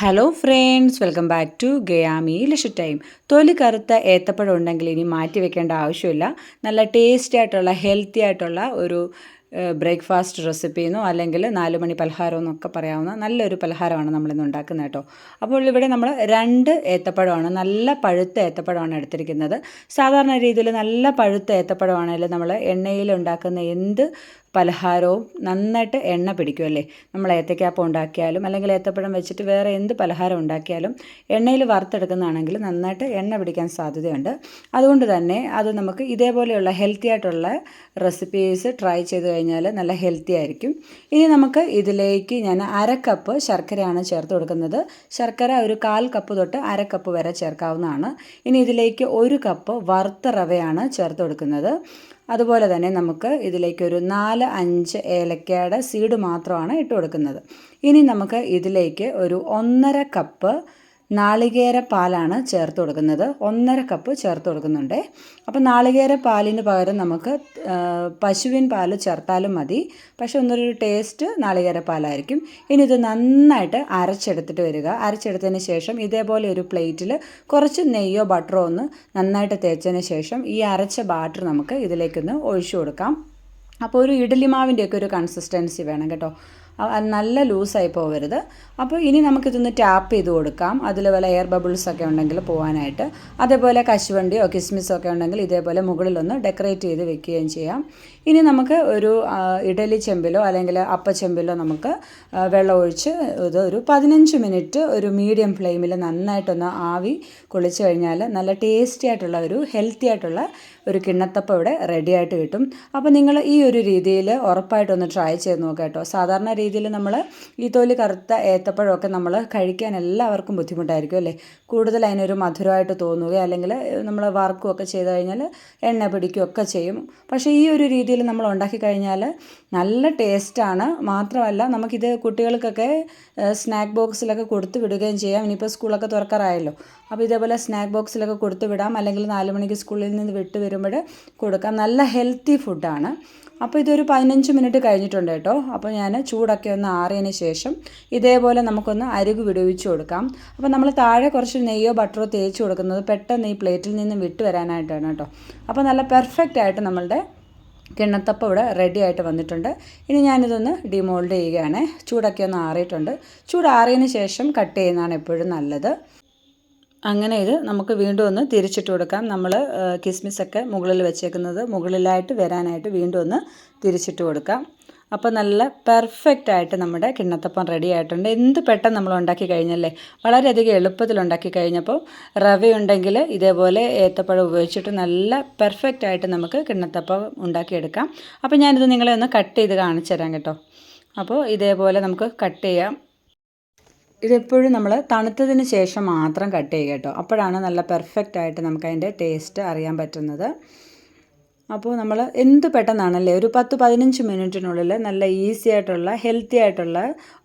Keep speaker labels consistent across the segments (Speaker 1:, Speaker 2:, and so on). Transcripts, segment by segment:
Speaker 1: Hello friends welcome back to ഗയാമി ലഷ time തൊലി കറുത്ത ഏത്തപ്പഴം ഉണ്ടെങ്കിൽ ഇനി മാറ്റി വെക്കേണ്ട ആവശ്യമില്ല. നല്ല ടേസ്റ്റി ആയിട്ടുള്ള ഹെൽത്തി ആയിട്ടുള്ള ഒരു ബ്രേക്ക്ഫാസ്റ്റ് റെസിപ്പിന്നോ അല്ലെങ്കിൽ നാല് മണി പലഹാരം എന്നൊക്കെ പറയാവുന്ന നല്ലൊരു പലഹാരമാണ് നമ്മളിന്ന് ഉണ്ടാക്കുന്നത് കേട്ടോ. അപ്പോൾ ഇവിടെ നമ്മൾ രണ്ട് ഏത്തപ്പഴമാണ് നല്ല പഴുത്ത ഏത്തപ്പഴമാണ് എടുത്തിരിക്കുന്നത്. സാധാരണ രീതിയിൽ നല്ല പഴുത്ത ഏത്തപ്പഴമാണെങ്കിൽ നമ്മൾ എണ്ണയിൽ ഉണ്ടാക്കുന്ന എന്ത് പലഹാരവും നന്നായിട്ട് എണ്ണ പിടിക്കുമല്ലേ നമ്മൾ ഏത്തക്കാപ്പം ഉണ്ടാക്കിയാലും അല്ലെങ്കിൽ ഏത്തപ്പഴം വെച്ചിട്ട് വേറെ എന്ത് പലഹാരം ഉണ്ടാക്കിയാലും എണ്ണയിൽ വറുത്തെടുക്കുന്നതാണെങ്കിൽ നന്നായിട്ട് എണ്ണ പിടിക്കാൻ സാധ്യതയുണ്ട്. അതുകൊണ്ട് തന്നെ അത് നമുക്ക് ഇതേപോലെയുള്ള ഹെൽത്തി ആയിട്ടുള്ള റെസിപ്പീസ് ട്രൈ ചെയ്ത് കഴിഞ്ഞാൽ നല്ല ഹെൽത്തി ആയിരിക്കും. ഇനി നമുക്ക് ഇതിലേക്ക് ഞാൻ അര കപ്പ് ശർക്കരയാണ് ചേർത്ത് കൊടുക്കുന്നത്. ശർക്കര ഒരു കാൽ കപ്പ് തൊട്ട് അര കപ്പ് വരെ ചേർക്കാവുന്നതാണ്. ഇനി ഇതിലേക്ക് ഒരു കപ്പ് വറുത്ത റവയാണ് ചേർത്ത് കൊടുക്കുന്നത്. അതുപോലെ തന്നെ നമുക്ക് ഇതിലേക്കൊരു നാല് അഞ്ച് ഏലക്കയുടെ സീഡ് മാത്രമാണ് ഇട്ട് കൊടുക്കുന്നത് ഇനി നമുക്ക് ഇതിലേക്ക് ഒരു ഒന്നര കപ്പ് നാളികേര പാലാണ് ചേർത്ത് കൊടുക്കുന്നത്. ഒന്നര കപ്പ് ചേർത്ത് കൊടുക്കുന്നുണ്ട്. അപ്പോൾ നാളികേര പാലിന് പകരം നമുക്ക് പശുവിൻ പാൽ ചേർത്താലും മതി. പക്ഷെ ഒന്നൊരു ടേസ്റ്റ് നാളികേര പാലായിരിക്കും ഇനി ഇത് നന്നായിട്ട് അരച്ചെടുത്തിട്ട് വരിക. അരച്ചെടുത്തതിന് ശേഷം ഇതേപോലെ ഒരു പ്ലേറ്റിൽ കുറച്ച് നെയ്യോ ബട്ടറോ ഒന്ന് നന്നായിട്ട് തേച്ചതിന് ശേഷം ഈ അരച്ച ബാറ്റർ നമുക്ക് ഇതിലേക്കൊന്ന് ഒഴിച്ചു കൊടുക്കാം. അപ്പോൾ ഒരു ഇഡ്ഡലി മാവിന്റെയൊക്കെ ഒരു കൺസിസ്റ്റൻസി വേണം കേട്ടോ. നല്ല ലൂസായി പോകരുത് അപ്പോൾ ഇനി നമുക്കിതൊന്ന് ടാപ്പ് ചെയ്ത് കൊടുക്കാം. അതിൽ വല്ല എയർ ബബിൾസ് ഒക്കെ ഉണ്ടെങ്കിൽ പോകാനായിട്ട് അതേപോലെ കശുവണ്ടിയോ കിസ്മിസോ ഒക്കെ ഉണ്ടെങ്കിൽ ഇതേപോലെ മുകളിലൊന്ന് ഡെക്കറേറ്റ് ചെയ്ത് വെക്കുകയും ചെയ്യാം. ഇനി നമുക്ക് ഒരു ഇഡലി ചെമ്പിലോ അല്ലെങ്കിൽ അപ്പച്ചെമ്പിലോ നമുക്ക് വെള്ളം ഒഴിച്ച് ഇത് ഒരു പതിനഞ്ച് മിനിറ്റ് ഒരു മീഡിയം ഫ്ലെയിമിൽ നന്നായിട്ടൊന്ന് ആവി കുളിച്ച് കഴിഞ്ഞാൽ നല്ല ടേസ്റ്റി ആയിട്ടുള്ള ഒരു ഹെൽത്തി ആയിട്ടുള്ള ഒരു കിണ്ണത്തപ്പം ഇവിടെ റെഡിയായിട്ട് കിട്ടും. അപ്പോൾ നിങ്ങൾ ഈ ഒരു രീതിയിൽ ഉറപ്പായിട്ടൊന്ന് ട്രൈ ചെയ്ത് നോക്കാം കേട്ടോ. സാധാരണ രീതിയിൽ നമ്മൾ ഈ തൊലി കറുത്ത ഏത്തപ്പഴമൊക്കെ നമ്മൾ കഴിക്കാൻ എല്ലാവർക്കും ബുദ്ധിമുട്ടായിരിക്കും അല്ലേ? കൂടുതൽ അതിനൊരു മധുരമായിട്ട് തോന്നുക അല്ലെങ്കിൽ നമ്മൾ വറുക്കുകയൊക്കെ ചെയ്ത് കഴിഞ്ഞാൽ എണ്ണ പിടിക്കുകയൊക്കെ ചെയ്യും. പക്ഷേ ഈ ഒരു രീതിയിൽ നമ്മൾ ഉണ്ടാക്കി കഴിഞ്ഞാൽ നല്ല ടേസ്റ്റാണ്. മാത്രമല്ല നമുക്കിത് കുട്ടികൾക്കൊക്കെ സ്നാക്ക് ബോക്സിലൊക്കെ കൊടുത്തു വിടുകയും ചെയ്യാം. ഇനിയിപ്പോൾ സ്കൂളൊക്കെ തുറക്കാറായല്ലോ. അപ്പോൾ ഇതേപോലെ സ്നാക്ക് ബോക്സിലൊക്കെ കൊടുത്തു വിടാം. അല്ലെങ്കിൽ നാല് മണിക്ക് സ്കൂളിൽ നിന്ന് വിട്ട് വരുമ്പോൾ കൊടുക്കാം. നല്ല ഹെൽത്തി ഫുഡാണ്. അപ്പോൾ ഇതൊരു പതിനഞ്ച് മിനിറ്റ് കഴിഞ്ഞിട്ടുണ്ട് കേട്ടോ. അപ്പോൾ ഞാൻ ചൂടൊക്കെ ഒന്ന് ആറിയതിന് ശേഷം ഇതേപോലെ നമുക്കൊന്ന് അരുക് വിടുവിച്ച് കൊടുക്കാം. അപ്പോൾ നമ്മൾ താഴെ കുറച്ച് നെയ്യോ ബട്ടറോ തേച്ച് കൊടുക്കുന്നത് പെട്ടെന്ന് ഈ പ്ലേറ്റിൽ നിന്ന് വിട്ട് വരാനായിട്ടാണ് കേട്ടോ. അപ്പോൾ നല്ല പെർഫെക്റ്റ് ആയിട്ട് നമ്മളുടെ കിണ്ണത്തപ്പം ഇവിടെ റെഡി ആയിട്ട് വന്നിട്ടുണ്ട്. ഇനി ഞാനിതൊന്ന് ഡിമോൾഡ് ചെയ്യുകയാണ്. ചൂടൊക്കെ ഒന്ന് ആറിയിട്ടുണ്ട്. ചൂട് ആറിയതിന് ശേഷം കട്ട് ചെയ്യുന്നതാണ് എപ്പോഴും നല്ലത്. അങ്ങനെ ഇത് നമുക്ക് വീണ്ടും ഒന്ന് തിരിച്ചിട്ട് കൊടുക്കാം. നമ്മൾ കിസ്മിസൊക്കെ മുകളിൽ വെച്ചേക്കുന്നത് മുകളിലായിട്ട് വരാനായിട്ട് വീണ്ടും ഒന്ന് തിരിച്ചിട്ട് കൊടുക്കാം. അപ്പോൾ നല്ല പെർഫെക്റ്റ് ആയിട്ട് നമ്മുടെ കിണ്ണത്തപ്പം റെഡി ആയിട്ടുണ്ട്. എന്ത് പെട്ടെന്ന് നമ്മൾ ഉണ്ടാക്കി കഴിഞ്ഞല്ലേ? വളരെയധികം എളുപ്പത്തിൽ ഉണ്ടാക്കി കഴിഞ്ഞപ്പോൾ റവ ഉണ്ടെങ്കിൽ ഇതേപോലെ ഏത്തപ്പഴം ഉപയോഗിച്ചിട്ട് നല്ല പെർഫെക്റ്റ് ആയിട്ട് നമുക്ക് കിണ്ണത്തപ്പം ഉണ്ടാക്കിയെടുക്കാം. അപ്പോൾ ഞാനിത് നിങ്ങളെ ഒന്ന് കട്ട് ചെയ്ത് കാണിച്ചു തരാം കേട്ടോ. അപ്പോൾ ഇതേപോലെ നമുക്ക് കട്ട് ചെയ്യാം. ഇതെപ്പോഴും നമ്മൾ തണുത്തതിന് ശേഷം മാത്രം കട്ട് ചെയ്യുക കേട്ടോ. അപ്പോഴാണ് നല്ല പെർഫെക്റ്റ് ആയിട്ട് നമുക്കതിന്റെ ടേസ്റ്റ് അറിയാൻ പറ്റുന്നത്. അപ്പോൾ നമ്മൾ എന്ത് പെട്ടെന്നാണല്ലേ ഒരു പത്ത് പതിനഞ്ച് മിനിറ്റിനുള്ളിൽ നല്ല ഈസി ആയിട്ടുള്ള ഹെൽത്തി ആയിട്ടുള്ള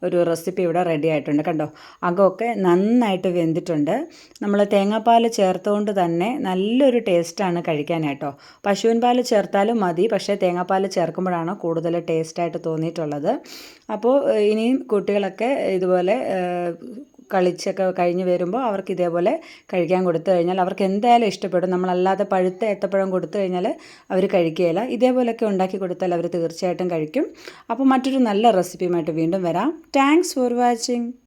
Speaker 1: ഒരു റെസിപ്പി ഇവിടെ റെഡി ആയിട്ടുണ്ട്. കണ്ടോ? അകമൊക്കെ നന്നായിട്ട് വെന്തിട്ടുണ്ട്. നമ്മൾ തേങ്ങാപ്പാൽ ചേർത്തുകൊണ്ട് തന്നെ നല്ലൊരു ടേസ്റ്റാണ് കഴിക്കാനായിട്ടോ. പശുവിൻ പാൽ ചേർത്താലും മതി പക്ഷേ തേങ്ങാപ്പാൽ ചേർക്കുമ്പോഴാണ് കൂടുതൽ ടേസ്റ്റായിട്ട് തോന്നിയിട്ടുള്ളത്. അപ്പോൾ ഇനിയും കുട്ടികളൊക്കെ ഇതുപോലെ കളിച്ചൊക്കെ കഴിഞ്ഞ് വരുമ്പോൾ അവർക്ക് ഇതേപോലെ കഴിക്കാൻ കൊടുത്തു കഴിഞ്ഞാൽ അവർക്ക് എന്തായാലും ഇഷ്ടപ്പെടും. നമ്മളല്ലാതെ പഴുത്ത ഏത്തപ്പഴം കൊടുത്തു കഴിഞ്ഞാൽ അവർ കഴിക്കുകയില്ല ഇതേപോലെയൊക്കെ ഉണ്ടാക്കി കൊടുത്താൽ അവർ തീർച്ചയായിട്ടും കഴിക്കും. അപ്പോൾ മറ്റൊരു നല്ല റെസിപ്പിയുമായിട്ട് വീണ്ടും വരാം. Thanks for watching